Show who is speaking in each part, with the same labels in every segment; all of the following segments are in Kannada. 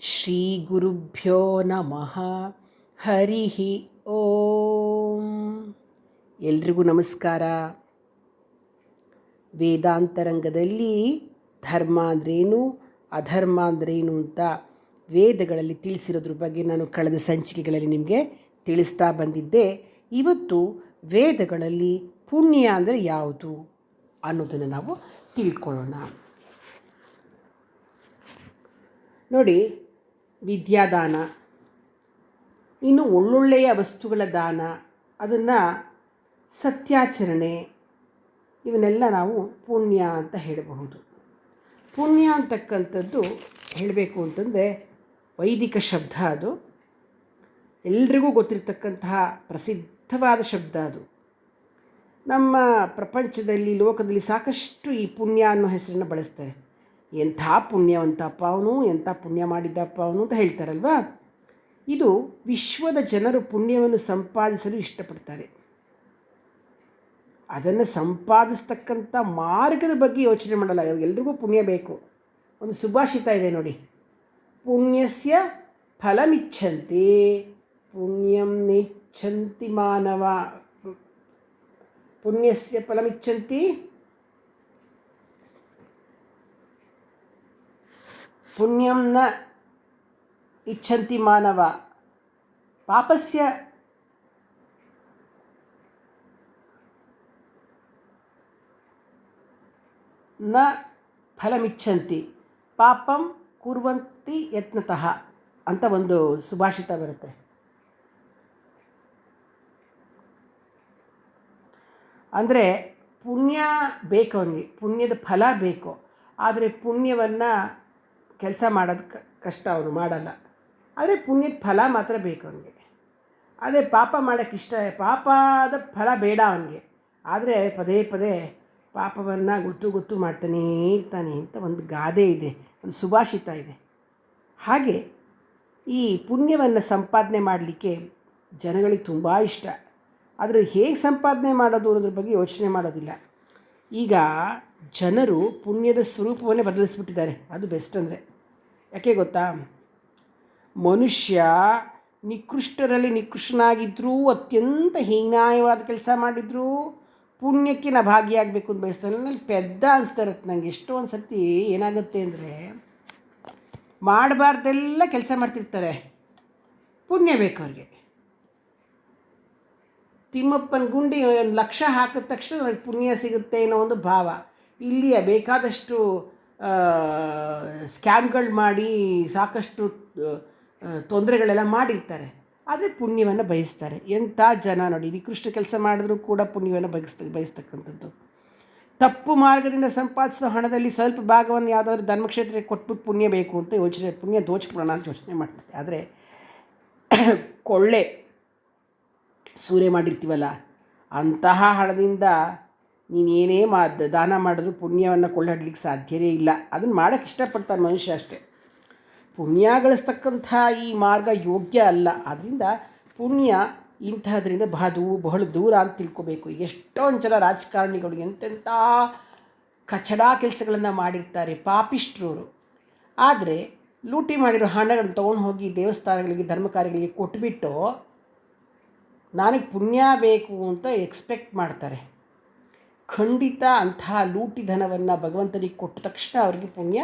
Speaker 1: ಶ್ರೀಗುರುಭ್ಯೋ ನಮಃ ಹರಿ ಓಂ ಎಲ್ರಿಗೂ ನಮಸ್ಕಾರ. ವೇದಾಂತರಂಗದಲ್ಲಿ ಧರ್ಮ ಅಂದ್ರೇನು, ಅಧರ್ಮ ಅಂದ್ರೇನು ಅಂತ ವೇದಗಳಲ್ಲಿ ತಿಳಿಸಿರೋದ್ರ ಬಗ್ಗೆ ನಾನು ಕಳೆದ ಸಂಚಿಕೆಗಳಲ್ಲಿ ನಿಮಗೆ ತಿಳಿಸ್ತಾ ಬಂದಿದ್ದೆ. ಇವತ್ತು ವೇದಗಳಲ್ಲಿ ಪುಣ್ಯ ಅಂದರೆ ಯಾವುದು ಅನ್ನೋದನ್ನು ನಾವು ತಿಳ್ಕೊಳ್ಳೋಣ. ನೋಡಿ ವಿದ್ಯಾದಾನ. ಇನ್ನು ಒಳ್ಳೊಳ್ಳೆಯ ವಸ್ತುಗಳ ದಾನ, ಅದನ್ನು ಸತ್ಯಾಚರಣೆ, ಇವನ್ನೆಲ್ಲ ನಾವು ಪುಣ್ಯ ಅಂತ ಹೇಳಬಹುದು. ಪುಣ್ಯ ಅಂತಕ್ಕಂಥದ್ದು ಹೇಳಬೇಕು ಅಂತಂದರೆ ವೈದಿಕ ಶಬ್ದ ಅದು. ಎಲ್ರಿಗೂ ಗೊತ್ತಿರತಕ್ಕಂತಹ ಪ್ರಸಿದ್ಧವಾದ ಶಬ್ದ ಅದು. ನಮ್ಮ ಪ್ರಪಂಚದಲ್ಲಿ, ಲೋಕದಲ್ಲಿ ಸಾಕಷ್ಟು ಈ ಪುಣ್ಯ ಅನ್ನೋ ಹೆಸರನ್ನು ಬಳಸ್ತಾರೆ. ಎಂಥ ಪುಣ್ಯವಂತಪ್ಪ ಅವನು, ಎಂಥ ಪುಣ್ಯ ಮಾಡಿದ್ದಪ್ಪ ಅವನು ಅಂತ ಹೇಳ್ತಾರಲ್ವಾ? ಇದು ವಿಶ್ವದ ಜನರು ಪುಣ್ಯವನ್ನು ಸಂಪಾದಿಸಲು ಇಷ್ಟಪಡ್ತಾರೆ. ಅದನ್ನು ಸಂಪಾದಿಸ್ತಕ್ಕಂಥ ಮಾರ್ಗದ ಬಗ್ಗೆ ಯೋಚನೆ ಮಾಡಲ್ಲ. ಎಲ್ರಿಗೂ ಪುಣ್ಯ ಬೇಕು. ಒಂದು ಸುಭಾಷಿತ ಇದೆ ನೋಡಿ. ಪುಣ್ಯಸ್ಯ ಫಲಮಿಚ್ಛಂತಿ. ಪುಣ್ಯಂ ನಿಚ್ಛಂತಿ ಮಾನವ. ಪುಣ್ಯಸ್ಯ ಫಲಮಿಚ್ಛಂತಿ ಪುಣ್ಯಂ ನ ಇಚ್ಛಂತಿ ಮಾನವ. ಪಾಪಸ್ಯ ನ ಫಲಮಿಚ್ಛಂತಿ. ಪಾಪಂ ಕುರ್ವಂತಿ ಯತ್ನತಃ ಅಂತ ಒಂದು ಸುಭಾಷಿತ ಬರುತ್ತೆ. ಅಂದರೆ ಪುಣ್ಯ ಬೇಕು ಅವನಿಗೆ, ಪುಣ್ಯದ ಫಲ ಬೇಕು. ಆದರೆ ಪುಣ್ಯವನ್ನು ಕೆಲಸ ಮಾಡೋದು ಕಷ್ಟ ಅವನು ಮಾಡಲ್ಲ. ಆದರೆ ಪುಣ್ಯದ ಫಲ ಮಾತ್ರ ಬೇಕು ಅವನಿಗೆ. ಅದೇ ಪಾಪ ಮಾಡೋಕ್ಕೆ ಇಷ್ಟ, ಪಾಪದ ಫಲ ಬೇಡ ಅವನಿಗೆ. ಆದರೆ ಪದೇ ಪದೇ ಪಾಪವನ್ನು ಗೊತ್ತು ಗೊತ್ತು ಮಾಡ್ತಾನೇ ಇರ್ತಾನೆ ಅಂತ ಒಂದು ಗಾದೆ ಇದೆ, ಒಂದು ಸುಭಾಷಿತ ಇದೆ. ಹಾಗೆ ಈ ಪುಣ್ಯವನ್ನು ಸಂಪಾದನೆ ಮಾಡಲಿಕ್ಕೆ ಜನಗಳಿಗೆ ತುಂಬ ಇಷ್ಟ. ಆದರೆ ಹೇಗೆ ಸಂಪಾದನೆ ಮಾಡೋದು ಅನ್ನೋದ್ರ ಬಗ್ಗೆ ಯೋಚನೆ ಮಾಡೋದಿಲ್ಲ. ಈಗ ಜನರು ಪುಣ್ಯದ ಸ್ವರೂಪವನ್ನೇ ಬದಲಿಸ್ಬಿಟ್ಟಿದ್ದಾರೆ. ಅದು ಬೆಸ್ಟ್ ಅಂದರೆ. ಯಾಕೆ ಗೊತ್ತಾ? ಮನುಷ್ಯ ನಿಕೃಷ್ಟರಲ್ಲಿ ನಿಕೃಷ್ಟನಾಗಿದ್ದರೂ ಅತ್ಯಂತ ಹೀನಾಯವಾದ ಕೆಲಸ ಮಾಡಿದರೂ, ಪುಣ್ಯಕ್ಕೆ ನಾ ಭಾಗಿಯಾಗಬೇಕು ಅಂತ ಬಯಸ್ತಾನೆ ನನಗೆ ಪೆದ್ದ ಅನಿಸ್ತಾ ಇರುತ್ತೆ. ನನಗೆ ಎಷ್ಟೋ ಒಂದು ಸರ್ತಿ ಏನಾಗುತ್ತೆ ಅಂದರೆ, ಮಾಡಬಾರ್ದೆಲ್ಲ ಕೆಲಸ ಮಾಡ್ತಿರ್ತಾರೆ. ಪುಣ್ಯ ಬೇಕು ಅವ್ರಿಗೆ. ತಿಮ್ಮಪ್ಪನ ಗುಂಡಿ ಒಂದು ಲಕ್ಷ ಹಾಕಿದ ತಕ್ಷಣ ನನಗೆ ಪುಣ್ಯ ಸಿಗುತ್ತೆ ಅನ್ನೋ ಒಂದು ಭಾವ. ಇಲ್ಲಿಯ ಬೇಕಾದಷ್ಟು ಸ್ಕ್ಯಾಮ್ಗಳು ಮಾಡಿ ಸಾಕಷ್ಟು ತೊಂದರೆಗಳೆಲ್ಲ ಮಾಡಿರ್ತಾರೆ. ಆದರೆ ಪುಣ್ಯವನ್ನು ಬಯಸ್ತಾರೆ. ಎಂಥ ಜನ ನೋಡಿ ನಿಕೃಷ್ಟ ಕೆಲಸ ಮಾಡಿದ್ರೂ ಕೂಡ ಪುಣ್ಯವನ್ನು ಬಯಸ್ತ, ಬಯಸ್ತಕ್ಕಂಥದ್ದು. ತಪ್ಪು ಮಾರ್ಗದಿಂದ ಸಂಪಾದಿಸೋ ಹಣದಲ್ಲಿ ಸ್ವಲ್ಪ ಭಾಗವನ್ನು ಯಾವುದಾದ್ರೂ ಧರ್ಮಕ್ಷೇತ್ರಕ್ಕೆ ಕೊಟ್ಬಿಟ್ಟು ಪುಣ್ಯ ಬೇಕು ಅಂತ ಯೋಚನೆ, ಪುಣ್ಯ ದೋಚ್ಬಿಡೋಣ ಅಂತ ಯೋಚನೆ ಮಾಡ್ತಾರೆ. ಆದರೆ, ಕೊಳ್ಳೆ ಸೂರೆ ಮಾಡಿರ್ತೀವಲ್ಲ, ಅಂತಹ ಹಣದಿಂದ ನೀನೇನೇ ಮಾ ದಾನ ಮಾಡಿದ್ರು ಪುಣ್ಯವನ್ನು ಕೊಳ್ಳಾಡ್ಲಿಕ್ಕೆ ಸಾಧ್ಯವೇ ಇಲ್ಲ. ಅದನ್ನು ಮಾಡೋಕ್ಕೆ ಇಷ್ಟಪಡ್ತಾನೆ ಮನುಷ್ಯ ಅಷ್ಟೇ. ಪುಣ್ಯ ಗಳಿಸ್ತಕ್ಕಂಥ ಈ ಮಾರ್ಗ ಯೋಗ್ಯ ಅಲ್ಲ. ಆದ್ದರಿಂದ ಪುಣ್ಯ ಇಂತಹದ್ರಿಂದ ಬಹಳ ದೂ ಬಹಳ ದೂರ ಅಂತ ತಿಳ್ಕೊಬೇಕು. ಎಷ್ಟೊಂದು ಜನ ರಾಜಕಾರಣಿಗಳು ಎಂತೆಂಥ ಕಚಡಾ ಕೆಲಸಗಳನ್ನು ಮಾಡಿರ್ತಾರೆ ಪಾಪಿಷ್ಟ್ರವರು ಆದರೆ ಲೂಟಿ ಮಾಡಿರೋ ಹಣಗಳನ್ನು ತೊಗೊಂಡು ಹೋಗಿ ದೇವಸ್ಥಾನಗಳಿಗೆ ಧರ್ಮ ಕಾರ್ಯಗಳಿಗೆ ಕೊಟ್ಬಿಟ್ಟು ನನಗೆ ಪುಣ್ಯ ಬೇಕು ಅಂತ ಎಕ್ಸ್ಪೆಕ್ಟ್ ಮಾಡ್ತಾರೆ. ಖಂಡಿತ ಅಂತಹ ಲೂಟಿ ಧನವನ್ನು ಭಗವಂತನಿಗೆ ಕೊಟ್ಟ ತಕ್ಷಣ ಅವರಿಗೆ ಪುಣ್ಯ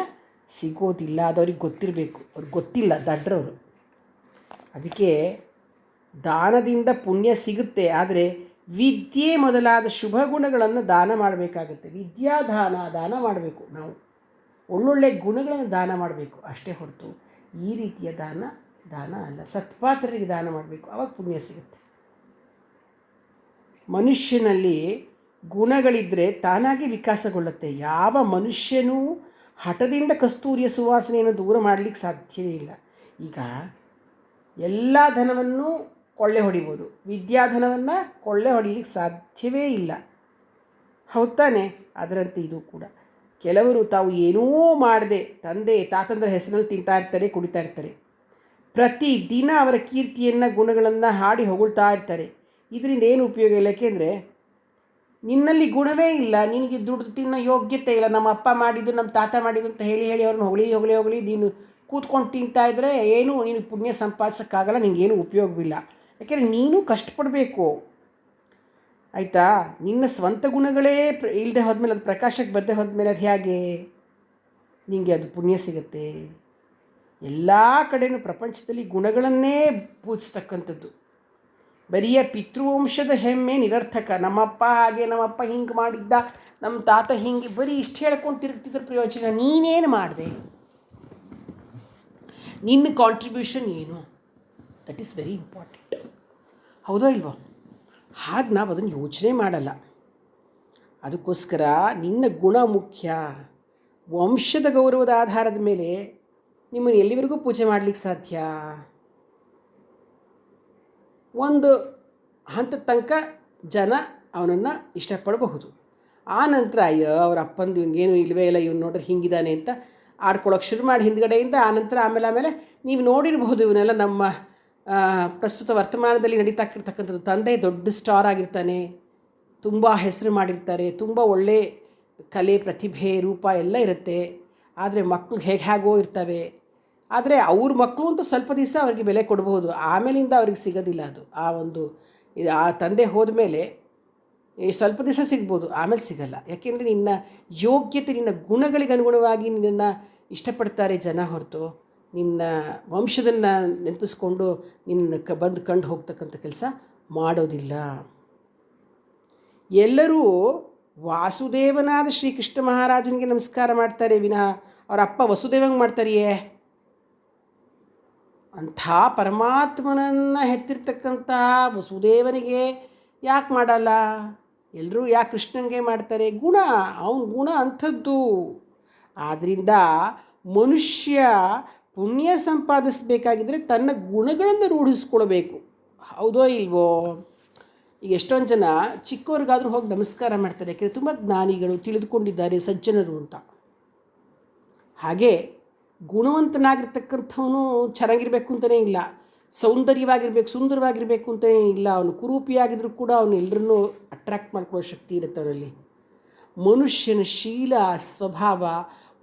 Speaker 1: ಸಿಗೋದಿಲ್ಲ. ಅದು ಅವ್ರಿಗೆ ಗೊತ್ತಿರಬೇಕು. ಅವ್ರಿಗೆ ಗೊತ್ತಿಲ್ಲ, ದಡ್ರವರು. ಅದಕ್ಕೆ ದಾನದಿಂದ ಪುಣ್ಯ ಸಿಗುತ್ತೆ. ಆದರೆ ವಿದ್ಯೆ ಮೊದಲಾದ ಶುಭ ಗುಣಗಳನ್ನು ದಾನ ಮಾಡಬೇಕಾಗುತ್ತೆ. ವಿದ್ಯಾದಾನ ದಾನ ಮಾಡಬೇಕು ನಾವು. ಒಳ್ಳೊಳ್ಳೆ ಗುಣಗಳನ್ನು ದಾನ ಮಾಡಬೇಕು. ಅಷ್ಟೇ ಹೊರತು ಈ ರೀತಿಯ ದಾನ ದಾನ ಅಲ್ಲ. ಸತ್ಪಾತ್ರರಿಗೆ ದಾನ ಮಾಡಬೇಕು. ಅವಾಗ ಪುಣ್ಯ ಸಿಗುತ್ತೆ. ಮನುಷ್ಯನಲ್ಲಿ ಗುಣಗಳಿದ್ದರೆ ತಾನಾಗಿ ವಿಕಾಸಗೊಳ್ಳುತ್ತೆ. ಯಾವ ಮನುಷ್ಯನೂ ಹಠದಿಂದ ಕಸ್ತೂರಿಯ ಸುವಾಸನೆಯನ್ನು ದೂರ ಮಾಡಲಿಕ್ಕೆ ಸಾಧ್ಯವೇ ಇಲ್ಲ. ಈಗ ಎಲ್ಲ ಧನವನ್ನು ಕೊಳ್ಳೆ ಹೊಡಿಬೋದು. ವಿದ್ಯಾಧನವನ್ನು ಕೊಳ್ಳೆ ಹೊಡಿಲಿಕ್ಕೆ ಸಾಧ್ಯವೇ ಇಲ್ಲ. ಹೌದಾನೆ ಅದರಂತೆ ಇದು ಕೂಡ. ಕೆಲವರು ತಾವು ಏನೂ ಮಾಡದೆ ತಂದೆ ತಾತಂದ್ರ ಹೆಸರಲ್ಲಿ ತಿಂತಾ ಇರ್ತಾರೆ, ಕುಡಿತಾ ಇರ್ತಾರೆ. ಪ್ರತಿ ದಿನ ಅವರ ಕೀರ್ತಿಯನ್ನು, ಗುಣಗಳನ್ನು ಹಾಡಿ ಹೊಗಳ್ತಾ ಇರ್ತಾರೆ. ಇದರಿಂದ ಏನು ಉಪಯೋಗ ಇಲ್ಲ? ಯಾಕೆಂದರೆ ನಿನ್ನಲ್ಲಿ ಗುಣವೇ ಇಲ್ಲ. ನಿನಗೆ ದುಡ್ಡು ತಿನ್ನೋ ಯೋಗ್ಯತೆ ಇಲ್ಲ. ನಮ್ಮ ಅಪ್ಪ ಮಾಡಿದ್ದು, ನಮ್ಮ ತಾತ ಮಾಡಿದ್ದು ಅಂತ ಹೇಳಿ ಹೇಳಿ ಅವ್ರನ್ನ ಹೊಗಳಿ ಹೊಗಳಿ ಹೊಗಳಿ ನೀನು ಕೂತ್ಕೊಂಡು ತಿಂತಾ ಇದ್ರೆ ಏನು ನೀನು ಪುಣ್ಯ ಸಂಪಾದಿಸೋಕ್ಕಾಗಲ್ಲ. ನಿನಗೇನು ಉಪಯೋಗವಿಲ್ಲ ಯಾಕೆಂದರೆ ನೀನು ಕಷ್ಟಪಡಬೇಕು. ಆಯಿತಾ? ನಿನ್ನ ಸ್ವಂತ ಗುಣಗಳೇ ಇಲ್ಲದೆ ಹೋದ್ಮೇಲೆ ಅದು ಪ್ರಕಾಶಕ್ಕೆ ಬರದೆ ಹೋದ್ಮೇಲೆ ಅದು ಹೇಗೆ? ನಿಮಗೆ ಅದು ಪುಣ್ಯ ಸಿಗುತ್ತೆ. ಎಲ್ಲ ಕಡೆಯೂ ಪ್ರಪಂಚದಲ್ಲಿ ಗುಣಗಳನ್ನೇ ಪೂಜಿಸ್ತಕ್ಕಂಥದ್ದು. ಬರಿಯ ಪಿತೃವಂಶದ ಹೆಮ್ಮೆ ನಿರರ್ಥಕ. ನಮ್ಮಪ್ಪ ಹಾಗೆ, ನಮ್ಮಪ್ಪ ಹಿಂಗೆ ಮಾಡಿದ್ದ, ನಮ್ಮ ತಾತ ಹಿಂಗೆ ಬರೀ ಇಷ್ಟು ಹೇಳ್ಕೊಂಡು ತಿರುಗ್ತಿದ್ರ ಪ್ರಯೋಜನ, ನೀನೇನು ಮಾಡಿದೆ? ನಿನ್ನ ಕಾಂಟ್ರಿಬ್ಯೂಷನ್ ಏನು? ದಟ್ ಈಸ್ ವೆರಿ ಇಂಪಾರ್ಟೆಂಟ್ ಹೌದೋ ಇಲ್ವೋ? ಹಾಗೆ ನಾವು ಅದನ್ನು ಯೋಚನೆ ಮಾಡಲ್ಲ. ಅದಕ್ಕೋಸ್ಕರ ನಿನ್ನ ಗುಣ ಮುಖ್ಯ. ವಂಶದ ಗೌರವದ ಆಧಾರದ ಮೇಲೆ ನಿಮ್ಮನ್ನು ಎಲ್ಲಿವರೆಗೂ ಪೂಜೆ ಮಾಡಲಿಕ್ಕೆ ಸಾಧ್ಯ? ಒಂದು ಹಂತದ ತನಕ ಜನ ಅವನನ್ನು ಇಷ್ಟಪಡಬಹುದು. ಆ ನಂತರ ಅಯ್ಯೋ ಅವ್ರ ಅಪ್ಪಂದು ಇವನಿಗೇನು ಇಲ್ಲವೇ ಇಲ್ಲ ಇವ್ನು ನೋಡ್ರಿ ಹಿಂಗಿದ್ದಾನೆ ಅಂತ ಆಡ್ಕೊಳ್ಳೋಕೆ ಶುರು ಮಾಡಿ ಹಿಂದ್ಗಡೆಯಿಂದ ಆನಂತರ ಆಮೇಲೆ ಆಮೇಲೆ ನೀವು ನೋಡಿರಬಹುದು ಇವನ್ನೆಲ್ಲ ನಮ್ಮ ಆ, ಪ್ರಸ್ತುತ ವರ್ತಮಾನದಲ್ಲಿ ನಡೀತಾಕಿರ್ತಕ್ಕಂಥದ್ದು. ತಂದೆ ದೊಡ್ಡ ಸ್ಟಾರ್ ಆಗಿರ್ತಾನೆ ತುಂಬ ಹೆಸರು ಮಾಡಿರ್ತಾರೆ ತುಂಬ ಒಳ್ಳೆ ಕಲೆ ಪ್ರತಿಭೆ ರೂಪ ಎಲ್ಲ ಇರುತ್ತೆ. ಆದರೆ ಮಕ್ಕಳು ಹೇಗೆ ಹೇಗೋ ಇರ್ತವೆ. ಆದರೆ ಅವ್ರ ಮಕ್ಕಳು ಅಂತ ಸ್ವಲ್ಪ ದಿವಸ ಅವ್ರಿಗೆ ಬೆಲೆ ಕೊಡ್ಬೋದು ಆಮೇಲಿಂದ ಅವ್ರಿಗೆ ಸಿಗೋದಿಲ್ಲ ಅದು. ಆ ಒಂದು ಇದು ಆ ತಂದೆ ಹೋದ್ಮೇಲೆ ಈ ಸ್ವಲ್ಪ ದಿವಸ ಸಿಗ್ಬೋದು, ಆಮೇಲೆ ಸಿಗಲ್ಲ. ಯಾಕೆಂದರೆ ನಿನ್ನ ಯೋಗ್ಯತೆ, ನಿನ್ನ ಗುಣಗಳಿಗೆ ಅನುಗುಣವಾಗಿ ನಿನ್ನನ್ನು ಇಷ್ಟಪಡ್ತಾರೆ ಜನ ಹೊರತು. ನಿನ್ನ ವಂಶದನ್ನು ನೆನಪಿಸ್ಕೊಂಡು ನಿನ್ನ ಕ ಬಂದು ಕಂಡು ಹೋಗ್ತಕ್ಕಂಥ ಕೆಲಸ ಮಾಡೋದಿಲ್ಲ. ಎಲ್ಲರೂ ವಾಸುದೇವನಾದ ಶ್ರೀಕೃಷ್ಣ ಮಹಾರಾಜನಿಗೆ ನಮಸ್ಕಾರ ಮಾಡ್ತಾರೆ. ವಿನಃ ಅವರ ಅಪ್ಪ ವಸುದೇವಂಗೆ ಮಾಡ್ತಾರೆಯೇ? ಅಂಥ ಪರಮಾತ್ಮನನ್ನು ಹೆತ್ತಿರ್ತಕ್ಕಂಥ ವಸುದೇವನಿಗೆ ಯಾಕೆ ಮಾಡಲ್ಲ? ಎಲ್ಲರೂ ಯಾಕೆ ಕೃಷ್ಣನಿಗೆ ಮಾಡ್ತಾರೆ? ಗುಣ, ಅವನ ಗುಣ ಅಂಥದ್ದು. ಆದ್ದರಿಂದ ಮನುಷ್ಯ ಪುಣ್ಯ ಸಂಪಾದಿಸಬೇಕಾಗಿದ್ದರೆ ತನ್ನ ಗುಣಗಳನ್ನು ರೂಢಿಸ್ಕೊಳ್ಬೇಕು. ಹೌದೋ ಇಲ್ವೋ? ಈಗ ಎಷ್ಟೊಂದು ಜನ ಚಿಕ್ಕವ್ರಿಗಾದರೂ ಹೋಗಿ ನಮಸ್ಕಾರ ಮಾಡ್ತಾರೆ. ಯಾಕೆಂದರೆ ತುಂಬ ಜ್ಞಾನಿಗಳು ತಿಳಿದುಕೊಂಡಿದ್ದಾರೆ, ಸಜ್ಜನರು ಅಂತ. ಹಾಗೆ ಗುಣವಂತನಾಗಿರ್ತಕ್ಕಂಥವನು ಚೆನ್ನಾಗಿರ್ಬೇಕು ಅಂತಲೇ ಇಲ್ಲ. ಸೌಂದರ್ಯವಾಗಿರ್ಬೇಕು, ಸುಂದರವಾಗಿರಬೇಕು ಅಂತಲೇ ಇಲ್ಲ. ಅವನು ಕುರೂಪಿಯಾಗಿದ್ರೂ ಕೂಡ ಅವನು ಎಲ್ಲರನ್ನೂ ಅಟ್ರ್ಯಾಕ್ಟ್ ಮಾಡ್ಕೊಳ್ಳೋ ಶಕ್ತಿ ಇರುತ್ತೆ ಅವರಲ್ಲಿ. ಮನುಷ್ಯನ ಶೀಲ, ಸ್ವಭಾವ,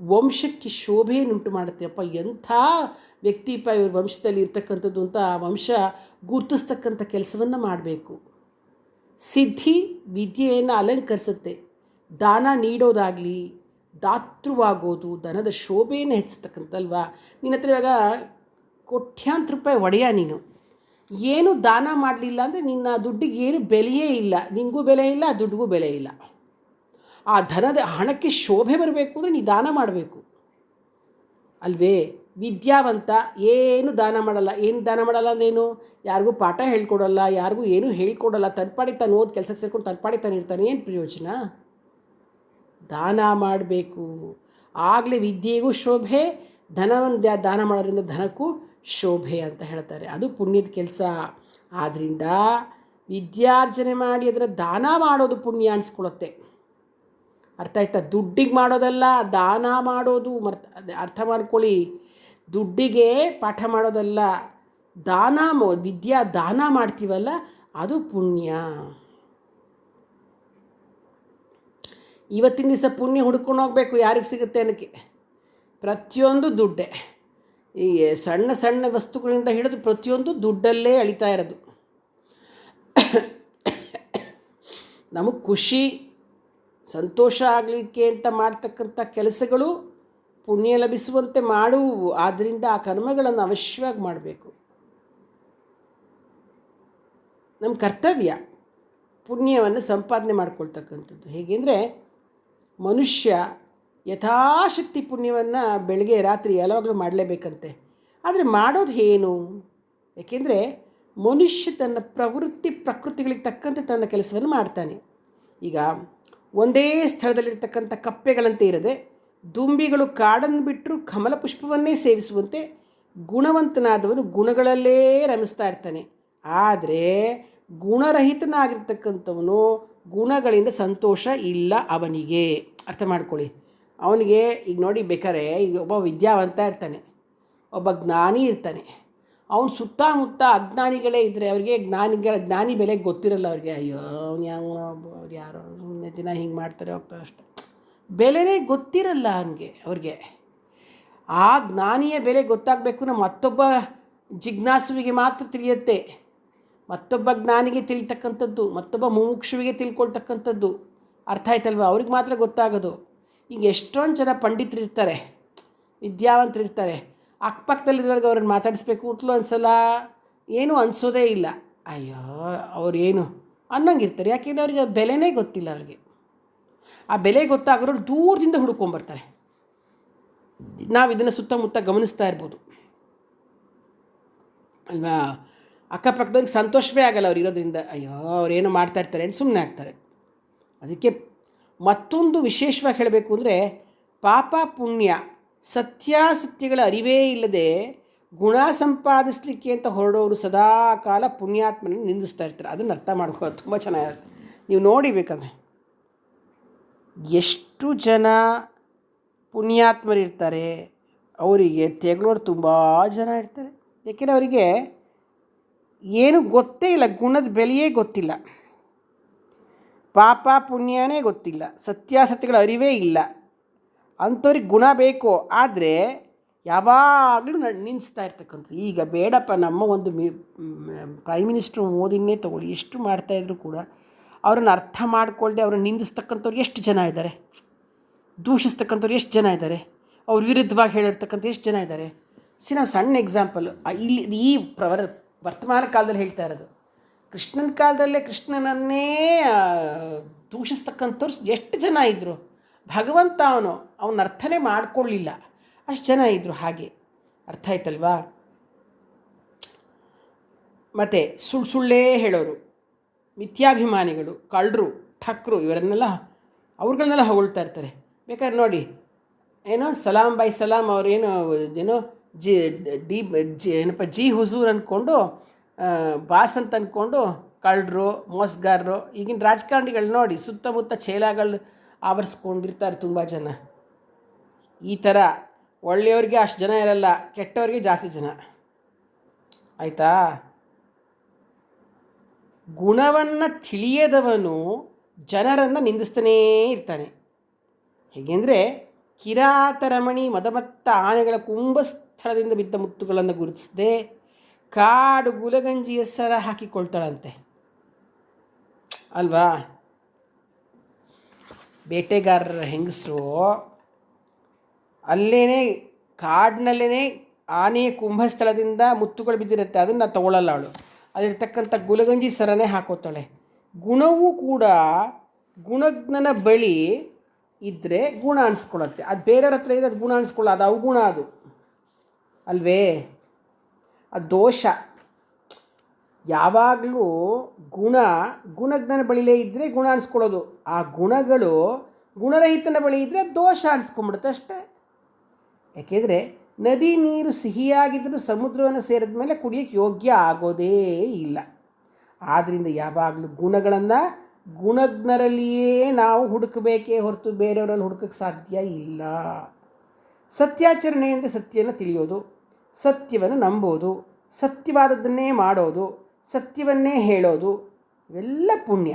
Speaker 1: ವಂಶಕ್ಕೆ ಶೋಭೆಯನ್ನುಂಟು ಮಾಡುತ್ತೆ. ಅಪ್ಪ, ಎಂಥ ವ್ಯಕ್ತಿಪ ಇವ್ರ ವಂಶದಲ್ಲಿ ಇರ್ತಕ್ಕಂಥದ್ದು ಅಂತ ಆ ವಂಶ ಗುರುತಿಸ್ತಕ್ಕಂಥ ಕೆಲಸವನ್ನು ಮಾಡಬೇಕು. ಸಿದ್ಧಿ ವಿದ್ಯೆಯನ್ನು ಅಲಂಕರಿಸುತ್ತೆ. ದಾನ ನೀಡೋದಾಗಲಿ ದಾತೃವಾಗೋದು, ದನದ ಶೋಭೆಯನ್ನು ಹೆಚ್ಚಿಸ್ತಕ್ಕಂಥಲ್ವಾ? ನಿನ್ನ ಹತ್ರ ಇವಾಗ ಕೋಟ್ಯಾಂತರ ರೂಪಾಯಿ ಒಡೆಯ ನೀನು. ಏನು ದಾನ ಮಾಡಲಿಲ್ಲ ಅಂದರೆ ನಿನ್ನ ದುಡ್ಡಿಗೆ ಏನು ಬೆಲೆಯೇ ಇಲ್ಲ. ನಿಂಗೂ ಬೆಲೆ ಇಲ್ಲ, ದುಡ್ಡಿಗೂ ಬೆಲೆ ಇಲ್ಲ. ಆ ಧನದ ಹಣಕ್ಕೆ ಶೋಭೆ ಬರಬೇಕು ಅಂದರೆ ನೀ ದಾನ ಮಾಡಬೇಕು. ಅಲ್ವೇ? ವಿದ್ಯಾವಂತ ಏನು ದಾನ ಮಾಡಲ್ಲ. ಏನು ದಾನ ಮಾಡಲ್ಲ ಅಂದ್ರೇನು ಯಾರಿಗೂ ಪಾಠ ಹೇಳ್ಕೊಡಲ್ಲ, ಯಾರಿಗೂ ಏನೂ ಹೇಳ್ಕೊಡಲ್ಲ. ತನ್ಪಾಡಿ ತಾನು ಓದಿ, ಕೆಲಸಕ್ಕೆ ಸೇರ್ಕೊಂಡು ತನ್ಪಾಡಿ ತಾನು ಇರ್ತಾನೆ. ಏನು ಪ್ರಯೋಜನ? ದಾನ ಮಾಡಬೇಕು. ಆಗಲೇ ವಿದ್ಯೆಗೂ ಶೋಭೆ ಧನವನ್ನು ದಾನ ಮಾಡೋದ್ರಿಂದ ಧನಕ್ಕೂ ಶೋಭೆ ಅಂತ ಹೇಳ್ತಾರೆ. ಅದು ಪುಣ್ಯದ ಕೆಲಸ. ಆದ್ದರಿಂದ ವಿದ್ಯಾರ್ಜನೆ ಮಾಡಿ ಅದರ ದಾನ ಮಾಡೋದು ಪುಣ್ಯ ಅನಿಸ್ಕೊಳುತ್ತೆ. ಅರ್ಥ ಆಯ್ತಾ? ದುಡ್ಡಿಗೆ ಮಾಡೋದಲ್ಲ, ದಾನ ಮಾಡೋದು ಮರ್ತ ಅರ್ಥ ಮಾಡ್ಕೊಳ್ಳಿ. ದುಡ್ಡಿಗೆ ಪಾಠ ಮಾಡೋದಲ್ಲ, ದಾನ ವಿದ್ಯಾ ದಾನ ಮಾಡ್ತೀವಲ್ಲ, ಅದು ಪುಣ್ಯ. ಇವತ್ತಿನ ದಿವಸ ಪುಣ್ಯ ಹುಡ್ಕೊಂಡು ಹೋಗಬೇಕು, ಯಾರಿಗೆ ಸಿಗುತ್ತೆ ಅನ್ನಕ್ಕೆ? ಪ್ರತಿಯೊಂದು ದುಡ್ಡೇ. ಈ ಸಣ್ಣ ಸಣ್ಣ ವಸ್ತುಗಳಿಂದ ಹಿಡಿದು ಪ್ರತಿಯೊಂದು ದುಡ್ಡಲ್ಲೇ ಅಳಿತಾ ಇರೋದು. ನಮಗೆ ಖುಷಿ, ಸಂತೋಷ ಆಗಲಿಕ್ಕೆ ಅಂತ ಮಾಡ್ತಕ್ಕಂಥ ಕೆಲಸಗಳು ಪುಣ್ಯ ಲಭಿಸುವಂತೆ ಮಾಡುವು ಆದ್ದರಿಂದ ಆ ಕರ್ಮಗಳನ್ನು ಅವಶ್ಯವಾಗಿ ಮಾಡಬೇಕು. ನಮ್ಮ ಕರ್ತವ್ಯ ಪುಣ್ಯವನ್ನು ಸಂಪಾದನೆ ಮಾಡ್ಕೊಳ್ತಕ್ಕಂಥದ್ದು. ಹೇಗೆಂದರೆ ಮನುಷ್ಯ ಯಥಾಶಕ್ತಿ ಪುಣ್ಯವನ್ನು ಬೆಳಗ್ಗೆ, ರಾತ್ರಿ ಯಾವಾಗಲೂ ಮಾಡಲೇಬೇಕಂತೆ. ಆದರೆ ಮಾಡೋದು ಏನು? ಏಕೆಂದರೆ ಮನುಷ್ಯ ತನ್ನ ಪ್ರವೃತ್ತಿ ಪ್ರಕೃತಿಗಳಿಗೆ ತಕ್ಕಂತೆ ತನ್ನ ಕೆಲಸವನ್ನು ಮಾಡ್ತಾನೆ. ಈಗ ಒಂದೇ ಸ್ಥಳದಲ್ಲಿರ್ತಕ್ಕಂಥ ಕಪ್ಪೆಗಳಂತೆ ಇರದೆ ದುಂಬಿಗಳು ಕಾಡನ್ನು ಬಿಟ್ಟರು ಕಮಲ ಪುಷ್ಪವನ್ನೇ ಸೇವಿಸುವಂತೆ ಗುಣವಂತನಾದವನು ಗುಣಗಳಲ್ಲೇ ರಮಿಸ್ತಾ ಇರ್ತಾನೆ. ಆದರೆ ಗುಣರಹಿತನಾಗಿರ್ತಕ್ಕಂಥವನು ಗುಣಗಳಿಂದ ಸಂತೋಷ ಇಲ್ಲ ಅವನಿಗೆ. ಅರ್ಥ ಮಾಡ್ಕೊಳ್ಳಿ. ಅವನಿಗೆ ಈಗ ನೋಡಿ ಬೇಕಾರೆ ಈಗ ಒಬ್ಬ ವಿದ್ಯಾವಂತ ಇರ್ತಾನೆ. ಒಬ್ಬ ಜ್ಞಾನಿ ಇರ್ತಾನೆ. ಅವನ ಸುತ್ತಮುತ್ತ ಅಜ್ಞಾನಿಗಳೇ ಇದ್ದರೆ ಅವರಿಗೆ ಜ್ಞಾನಿಗಳ ಜ್ಞಾನಿ ಬೆಲೆ ಗೊತ್ತಿರಲ್ಲ ಅವ್ರಿಗೆ. ಅಯ್ಯೋ, ಅವ್ನು ಯಾವ ಅವ್ರು ಯಾರೋ ಸುಮ್ಮನೆ ದಿನ ಹಿಂಗೆ ಮಾಡ್ತಾರೆ, ಹೋಗ್ತಾರೆ ಅಷ್ಟೆ. ಬೆಲೆನೇ ಗೊತ್ತಿರಲ್ಲ ಅವನಿಗೆ, ಅವ್ರಿಗೆ. ಆ ಜ್ಞಾನಿಯ ಬೆಲೆ ಗೊತ್ತಾಗಬೇಕು ನಮ್ಮ ಮತ್ತೊಬ್ಬ ಜಿಜ್ಞಾಸುವಿಗೆ ಮಾತ್ರ ತಿಳಿಯುತ್ತೆ. ಮತ್ತೊಬ್ಬ ಜ್ಞಾನಿಗೆ ತಿಳಿತಕ್ಕಂಥದ್ದು, ಮತ್ತೊಬ್ಬ ಮುಮುಕ್ಷುವಿಗೆ ತಿಳ್ಕೊಳ್ತಕ್ಕಂಥದ್ದು. ಅರ್ಥ ಆಯ್ತಲ್ವ? ಅವ್ರಿಗೆ ಮಾತ್ರ ಗೊತ್ತಾಗೋದು. ಈಗ ಎಷ್ಟೊಂದು ಜನ ಪಂಡಿತರಿರ್ತಾರೆ, ವಿದ್ಯಾವಂತರಿರ್ತಾರೆ. ಅಕ್ಕಪಕ್ಕದಲ್ಲಿರೋರ್ಗೆ ಅವ್ರನ್ನ ಮಾತಾಡಿಸ್ಬೇಕು ಅಂತಲೂ ಅನ್ಸಲ್ಲ. ಏನೂ ಅನಿಸೋದೇ ಇಲ್ಲ. ಅಯ್ಯೋ, ಅವ್ರೇನು ಅನ್ನಂಗಿರ್ತಾರೆ. ಯಾಕೆಂದರೆ ಅವ್ರಿಗೆ ಬೆಲೆನೇ ಗೊತ್ತಿಲ್ಲ ಅವ್ರಿಗೆ. ಆ ಬೆಲೆ ಗೊತ್ತಾಗೋರು ದೂರದಿಂದ ಹುಡ್ಕೊಂಬರ್ತಾರೆ. ನಾವು ಇದನ್ನು ಸುತ್ತಮುತ್ತ ಗಮನಿಸ್ತಾ ಇರ್ಬೋದು. ಅಲ್ವಾ? ಅಕ್ಕಪಕ್ಕದವ್ರಿಗೆ ಸಂತೋಷವೇ ಆಗಲ್ಲ ಅವ್ರು ಇರೋದ್ರಿಂದ, ಅಯ್ಯೋ, ಅವ್ರೇನು ಮಾಡ್ತಾ ಇರ್ತಾರೆ ಅಂತ ಸುಮ್ಮನೆ ಆಗ್ತಾರೆ. ಅದಕ್ಕೆ ಮತ್ತೊಂದು ವಿಶೇಷವಾಗಿ ಹೇಳಬೇಕು ಅಂದರೆ, ಪಾಪ ಪುಣ್ಯ, ಸತ್ಯಾಸತ್ಯಗಳ ಅರಿವೇ ಇಲ್ಲದೆ ಗುಣ ಸಂಪಾದಿಸ್ಲಿಕ್ಕೆ ಅಂತ ಹೊರಡೋರು ಸದಾ ಕಾಲ ಪುಣ್ಯಾತ್ಮನ ನಿಂದಿಸ್ತಾ ಇರ್ತಾರೆ. ಅದನ್ನು ಅರ್ಥ ಮಾಡ್ಕೊಳ್ಳೋದು ತುಂಬ ಚೆನ್ನಾಗಿರುತ್ತೆ. ನೀವು ನೋಡಿ ಬೇಕಾದ್ರೆ. ಎಷ್ಟು ಜನ ಪುಣ್ಯಾತ್ಮರಿರ್ತಾರೆ, ಅವರಿಗೆ ತೆಗಳೋರು ತುಂಬ ಜನ ಇರ್ತಾರೆ. ಯಾಕೆಂದರೆ ಅವರಿಗೆ ಏನು ಗೊತ್ತೇ ಇಲ್ಲ, ಗುಣದ ಬೆಲೆಯೇ ಗೊತ್ತಿಲ್ಲ. ಪಾಪ ಪುಣ್ಯನೇ ಗೊತ್ತಿಲ್ಲ, ಸತ್ಯಾಸತ್ಯಗಳ ಅರಿವೇ ಇಲ್ಲ. ಅಂಥವ್ರಿಗೆ ಗುಣ ಬೇಕು, ಆದರೆ ಯಾವಾಗಲೂ ನ ನಿಲ್ಲಿಸ್ತಾ ಇರ್ತಕ್ಕಂಥದ್ದು. ಈಗ ಬೇಡಪ್ಪ, ನಮ್ಮ ಒಂದು ಮಿ ಪ್ರೈಮ್ ಮಿನಿಸ್ಟ್ರು ಮೋದಿನೇ ತಗೊಳ್ಳಿ, ಎಷ್ಟು ಮಾಡ್ತಾಯಿದ್ರು ಕೂಡ ಅವ್ರನ್ನ ಅರ್ಥ ಮಾಡಿಕೊಳ್ಳದೆ ಅವ್ರನ್ನ ನಿಂದಿಸ್ತಕ್ಕಂಥವ್ರು ಎಷ್ಟು ಜನ ಇದ್ದಾರೆ? ದೂಷಿಸ್ತಕ್ಕಂಥವ್ರು ಎಷ್ಟು ಜನ ಇದ್ದಾರೆ? ಅವ್ರ ವಿರುದ್ಧವಾಗಿ ಹೇಳಿರ್ತಕ್ಕಂಥ ಎಷ್ಟು ಜನ ಇದ್ದಾರೆ? ಸಿ ಸಣ್ಣ ಎಕ್ಸಾಂಪಲ್ ಇಲ್ಲಿ ಈ ಪ್ರವರ ವರ್ತಮಾನ ಕಾಲದಲ್ಲಿ ಹೇಳ್ತಾ ಇರೋದು. ಕೃಷ್ಣನ ಕಾಲದಲ್ಲೇ ಕೃಷ್ಣನನ್ನೇ ದೂಷಿಸ್ತಕ್ಕಂಥವ್ರು ಎಷ್ಟು ಜನ ಇದ್ದರು ಭಗವಂತ ಅವನು, ಅವನ ಅರ್ಥನೇ ಮಾಡಿಕೊಳ್ಳಿಲ್ಲ. ಅಷ್ಟು ಜನ ಇದ್ದರು ಹಾಗೆ. ಅರ್ಥ ಆಯ್ತಲ್ವಾ? ಮತ್ತು ಸುಳ್ಳು ಸುಳ್ಳೇ ಹೇಳೋರು, ಮಿಥ್ಯಾಭಿಮಾನಿಗಳು, ಕಳ್ಳರು, ಠಕ್ರು, ಇವರನ್ನೆಲ್ಲ ಅವ್ರುಗಳನ್ನೆಲ್ಲ ಹೊಗಳ್ತಾ ಇರ್ತಾರೆ. ಬೇಕಾದ್ರೆ ನೋಡಿ, ಏನೋ ಸಲಾಂ ಬೈ ಸಲಾಂ ಅವರೇನು ಏನೋ ಜಿ, ಡಿ, ಜಿ, ಏನಪ್ಪ, ಜಿ ಹುಜೂರ್ ಅಂದ್ಕೊಂಡು ಬಾಸ್ ಅಂತ ಅಂದ್ಕೊಂಡು ಕಳ್ಳರು, ಮೋಸಗಾರರು, ಈಗಿನ ರಾಜಕಾರಣಿಗಳು ನೋಡಿ ಸುತ್ತಮುತ್ತ ಚೇಲಾಗಳು ಆವರಿಸ್ಕೊಂಡಿರ್ತಾರೆ ತುಂಬ ಜನ. ಈ ಥರ ಒಳ್ಳೆಯವ್ರಿಗೆ ಅಷ್ಟು ಜನ ಇರಲ್ಲ, ಕೆಟ್ಟವ್ರಿಗೆ ಜಾಸ್ತಿ ಜನ. ಆಯಿತಾ? ಗುಣವನ್ನು ತಿಳಿಯದವನು ಜನರನ್ನು ನಿಂದಿಸ್ತಾನೇ ಇರ್ತಾನೆ. ಹೇಗೆಂದರೆ ಕಿರಾತರಮಣಿ ಮದಮತ್ತ ಆನೆಗಳ ಕುಂಭಸ್ಥಳದಿಂದ ಬಿದ್ದ ಮುತ್ತುಗಳನ್ನು ಗುರುತಿಸದೆ ಕಾಡು ಗುಲಗಂಜಿಯ ಸರ ಹಾಕಿಕೊಳ್ತಾಳಂತೆ. ಅಲ್ವಾ? ಬೇಟೆಗಾರರ ಹೆಂಗಸರು ಅಲ್ಲೇ ಕಾಡಿನಲ್ಲೇ ಆನೆಯ ಕುಂಭಸ್ಥಳದಿಂದ ಮುತ್ತುಗಳು ಬಿದ್ದಿರುತ್ತೆ, ಅದನ್ನು ತಗೊಳ್ಳಲ್ಲ ಅವಳು. ಅಲ್ಲಿರ್ತಕ್ಕಂಥ ಗುಲಗಂಜಿ ಸರನೇ ಹಾಕೋತಾಳೆ. ಗುಣವೂ ಕೂಡ ಗುಣಜ್ಞನ ಬಳಿ ಇದ್ದರೆ ಗುಣ ಅನಿಸ್ಕೊಳತ್ತೆ. ಅದು ಬೇರೆಯವ್ರ ಹತ್ರ ಇದೆ ಅದು ಗುಣ ಅನಿಸ್ಕೊಳ್ಳೋ ಅದು ಅವಗುಣ ಅದು. ಅಲ್ವೇ? ಅದು ದೋಷ. ಯಾವಾಗಲೂ ಗುಣ, ಗುಣಜ್ಞನ ಬಳಿಲೇ ಇದ್ದರೆ ಗುಣ ಅನಿಸ್ಕೊಳ್ಳೋದು ಆ ಗುಣಗಳು ಗುಣರಹಿತನ ಬಳಿ ಇದ್ದರೆ ದೋಷ ಅನಿಸ್ಕೊಂಬಿಡುತ್ತೆ ಅಷ್ಟೇ. ಯಾಕೆಂದರೆ ನದಿ ನೀರು ಸಿಹಿಯಾಗಿದ್ದರೂ ಸಮುದ್ರವನ್ನು ಸೇರಿದ ಮೇಲೆ ಕುಡಿಯೋಕ್ಕೆ ಯೋಗ್ಯ ಆಗೋದೇ ಇಲ್ಲ. ಆದ್ದರಿಂದ ಯಾವಾಗಲೂ ಗುಣಗಳನ್ನು ಗುಣಜ್ಞರಲ್ಲಿಯೇ ನಾವು ಹುಡುಕಬೇಕೇ ಹೊರತು ಬೇರೆಯವರಲ್ಲಿ ಹುಡುಕಕ್ಕೆ ಸಾಧ್ಯ ಇಲ್ಲ. ಸತ್ಯಾಚರಣೆ ಅಂದರೆ ಸತ್ಯನ ತಿಳಿಯೋದು, ಸತ್ಯವನ್ನು ನಂಬೋದು, ಸತ್ಯವಾದದ್ದನ್ನೇ ಮಾಡೋದು, ಸತ್ಯವನ್ನೇ ಹೇಳೋದು, ಇವೆಲ್ಲ ಪುಣ್ಯ.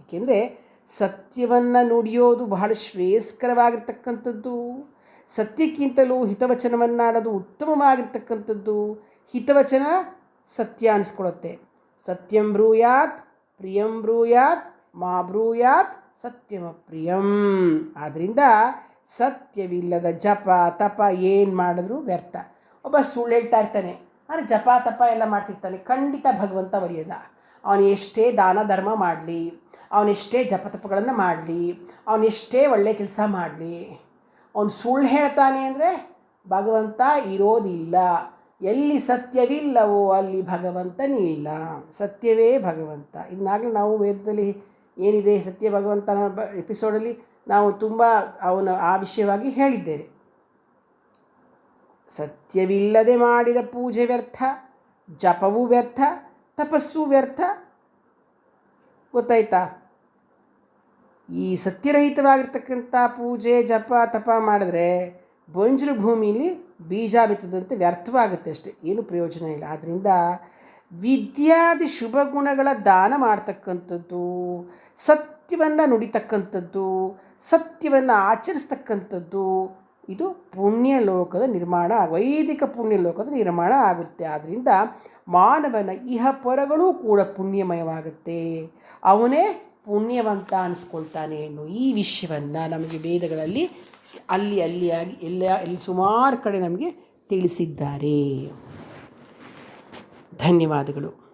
Speaker 1: ಏಕೆಂದರೆ ಸತ್ಯವನ್ನು ನುಡಿಯೋದು ಬಹಳ ಶ್ರೇಯಸ್ಕರವಾಗಿರ್ತಕ್ಕಂಥದ್ದು. ಸತ್ಯಕ್ಕಿಂತಲೂ ಹಿತವಚನವನ್ನಾಡೋದು ಉತ್ತಮವಾಗಿರ್ತಕ್ಕಂಥದ್ದು. ಹಿತವಚನ ಸತ್ಯ ಅನಿಸ್ಕೊಳ್ಳುತ್ತೆ. ಸತ್ಯಂ ಬ್ರೂಯಾತ್ ಪ್ರಿಯಂ ಬ್ರೂಯಾತ್, ಮಾ ಬ್ರೂಯಾತ್, ಸತ್ಯಮ ಪ್ರಿಯಂ. ಆದ್ದರಿಂದ ಸತ್ಯವಿಲ್ಲದ ಜಪ, ತಪ ಏನು ಮಾಡಿದ್ರೂ ವ್ಯರ್ಥ. ಒಬ್ಬ ಸುಳ್ಳು ಹೇಳ್ತಾ ಇರ್ತಾನೆ. ಆದರೆ ಜಪ, ತಪ ಎಲ್ಲ ಮಾಡ್ತಿರ್ತಾನೆ. ಖಂಡಿತ ಭಗವಂತ ಒಲಿಯದ. ಅವನು ಎಷ್ಟೇ ದಾನ, ಧರ್ಮ ಮಾಡಲಿ ಅವನೆಷ್ಟೇ ಜಪ, ತಪಗಳನ್ನು ಮಾಡಲಿ ಅವನೆಷ್ಟೇ ಒಳ್ಳೆ ಕೆಲಸ ಮಾಡಲಿ, ಅವನು ಸುಳ್ಳು ಹೇಳ್ತಾನೆ ಅಂದರೆ ಭಗವಂತ ಇರೋದಿಲ್ಲ. ಎಲ್ಲಿ ಸತ್ಯವಿಲ್ಲವೋ ಅಲ್ಲಿ ಭಗವಂತನೇ ಇಲ್ಲ. ಸತ್ಯವೇ ಭಗವಂತ. ಇದನ್ನಾಗಲೇ ನಾವು ವೇದದಲ್ಲಿ ಏನಿದೆ, ಸತ್ಯ ಭಗವಂತನ ಬ, ಎಪಿಸೋಡಲ್ಲಿ ನಾವು ತುಂಬ ಅವನ, ಆ ವಿಷಯವಾಗಿ ಹೇಳಿದ್ದೇವೆ. ಸತ್ಯವಿಲ್ಲದೆ ಮಾಡಿದ ಪೂಜೆ ವ್ಯರ್ಥ, ಜಪವೂ ವ್ಯರ್ಥ, ತಪಸ್ಸು ವ್ಯರ್ಥ. ಗೊತ್ತಾಯ್ತಾ? ಈ ಸತ್ಯರಹಿತವಾಗಿರ್ತಕ್ಕಂಥ ಪೂಜೆ, ಜಪ, ತಪ ಮಾಡಿದ್ರೆ ಬಂಜರು ಭೂಮಿಲಿ ಬೀಜ ಬಿತ್ತದಂತೆ ವ್ಯರ್ಥವಾಗುತ್ತೆ ಅಷ್ಟೆ, ಏನು ಪ್ರಯೋಜನ ಇಲ್ಲ. ಆದ್ದರಿಂದ ವಿದ್ಯಾದಿ ಶುಭ ಗುಣಗಳ ದಾನ ಮಾಡ್ತಕ್ಕಂಥದ್ದು, ಸತ್ಯವನ್ನು ನುಡಿತಕ್ಕಂಥದ್ದು, ಸತ್ಯವನ್ನು ಆಚರಿಸ್ತಕ್ಕಂಥದ್ದು, ಇದು ಪುಣ್ಯ ಲೋಕದ ನಿರ್ಮಾಣ, ವೈದಿಕ ಪುಣ್ಯ ಲೋಕದ ನಿರ್ಮಾಣ ಆಗುತ್ತೆ. ಆದ್ದರಿಂದ ಮಾನವನ ಇಹ ಪರಗಳೂ ಕೂಡ ಪುಣ್ಯಮಯವಾಗುತ್ತೆ. ಅವನೇ ಪುಣ್ಯವಂತ ಅನಿಸ್ಕೊಳ್ತಾನೆ ಅನ್ನೋ ಈ ವಿಷಯವನ್ನು ನಮಗೆ ವೇದಗಳಲ್ಲಿ ಅಲ್ಲಿ ಅಲ್ಲಿಯಾಗಿ ಎಲ್ಲ ಎಲ್ಲಿ ಸುಮಾರು ಕಡೆ ನಮಗೆ ತಿಳಿಸಿದ್ದಾರೆ. ಧನ್ಯವಾದಗಳು.